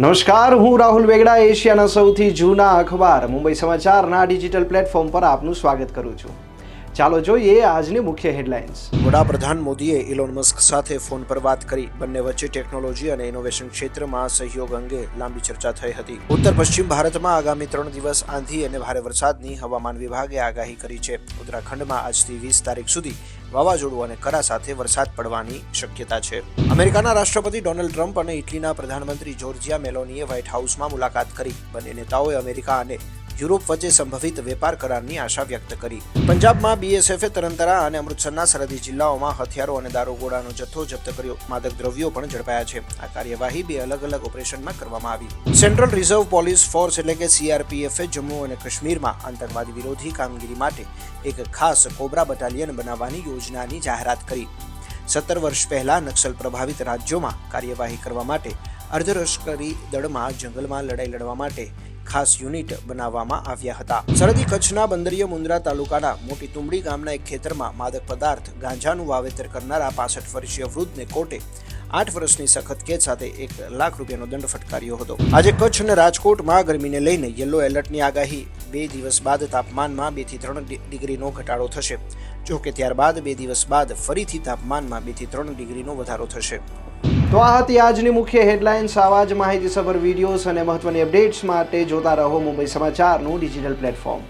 નમસ્કાર, હું રાહુલ વેગડા, એશિયાના સૌથી જૂના અખબાર, મુંબઈ સમાચારના ડિજિટલ પ્લેટફોર્મ પર આપનું સ્વાગત કરું છું. ચાલો જોઈએ આજની મુખ્ય હેડલાઇન્સ. વડાપ્રધાન મોદીએ ઇલોન મસ્ક સાથે ફોન પર વાત કરી. બંને વચ્ચે ટેકનોલોજી અને ઇનોવેશન ક્ષેત્રમાં સહયોગ અંગે લાંબી ચર્ચા થઈ હતી. ઉત્તર પશ્ચિમ ભારતમાં આગામી ત્રણ દિવસ આંધી અને ભારે વરસાદની હવામાન વિભાગે આગાહી કરી છે. ઉત્તરાખંડમાં આજથી વીસ તારીખ સુધી વાવાઝોડું અને કરા સાથે વરસાદ પડવાની શક્યતા છે. અમેરિકાના રાષ્ટ્રપતિ ડોનાલ્ડ ટ્રમ્પ અને ઇટલીના પ્રધાનમંત્રી જોર્જિયા મેલોનીએ વ્હાઇટ હાઉસમાં મુલાકાત કરી. બંને નેતાઓએ અમેરિકા અને યુરોપ વચ્ચે સંભવિત વેપાર કરારની આશા વ્યક્ત કરી. પંજાબમાં બીએસએફે તરંતરા અને અમૃતસરના સરહદી જિલ્લાઓમાં હથિયારો અને દારૂગોળાનો જથ્થો જપ્ત કર્યો. માદક દ્રવ્યો પણ ઝડપાયા છે. આ કાર્યવાહી બે અલગ અલગ ઓપરેશનમાં કરવામાં આવી. સેન્ટ્રલ રિઝર્વ પોલીસ ફોર્સ એટલે કે સીઆરપીએફે જમ્મુ અને કાશ્મીરમાં આતંકવાદી વિરોધી કામગીરી માટે એક ખાસ કોબરા બટાલિયન બનાવવાની યોજનાની જાહેરાત કરી. સત્તર વર્ષ પહેલા નક્સલ પ્રભાવિત રાજ્યોમાં કાર્યવાહી કરવા માટે અર્ધલશ્કરી દળમાં જંગલમાં લડાઈ લડવા માટે ખાસ યુનિટ બનાવવામાં આવ્યા હતા. સરહદી કચ્છના બંદરીય મુન્દ્રા તાલુકાના મોટી તુંબડી ગામના એક ખેતરમાં માદક પદાર્થ, ગાંજાનું વાવેતર કરનારા પાસઠ વર્ષીય વૃદ્ધને કોર્ટે આઠ વર્ષની સખત કેદ સાથે એક લાખ રૂપિયાનો દંડ ફટકાર્યો હતો. આજે કચ્છ અને રાજકોટમાં ગરમીને લઈને યલો એલર્ટની આગાહી. બે દિવસ બાદ તાપમાનમાં બેથી ત્રણ ડિગ્રીનો ઘટાડો થશે. જો કે ત્યારબાદ બે દિવસ બાદ ફરીથી તાપમાનમાં બેથી ત્રણ ડિગ્રીનો વધારો થશે. તો આ હતી આજની મુખ્ય હેડલાઇન્સ. આવા જ માહિતીસભર વિડીયોઝ અને મહત્વની અપડેટ્સ માટે જોતા રહો મુંબઈ સમાચારનું ડિજિટલ પ્લેટફોર્મ.